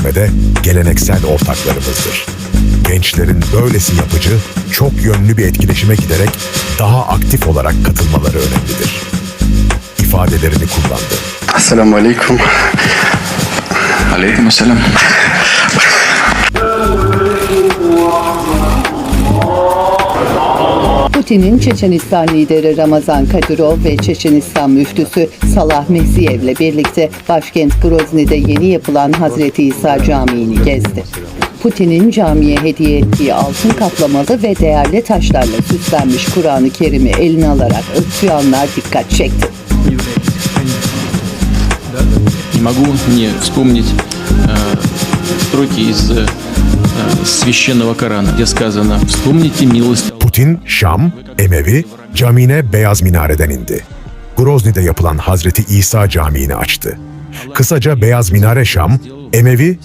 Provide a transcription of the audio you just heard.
etmede geleneksel ortaklarımızdır. Gençlerin böylesi yapıcı, çok yönlü bir etkileşime giderek daha aktif olarak katılmaları önemlidir. ifadelerini kullandı. Esselamu Aleyküm. Aleyküm selam. Putin'in Çeçenistan lideri Ramazan Kadyrov ve Çeçenistan müftüsü Salah Mehziyev'le birlikte başkent Grozny'de yeni yapılan Hazreti İsa Camii'ni gezdi. Putin'in camiye hediye ettiği altın kaplamalı ve değerli taşlarla süslenmiş Kur'an-ı Kerim'i eline alarak öpüyanlar dikkat çekti. Не могу не вспомнить э, строки из э, священного Корана, где сказано «Вспомните милость Putin, Şam, Emevi, camine Beyaz Minare'den indi. Grozny'de yapılan Hazreti İsa Camii'ni açtı. Kısaca Beyaz Minare Şam, Emevi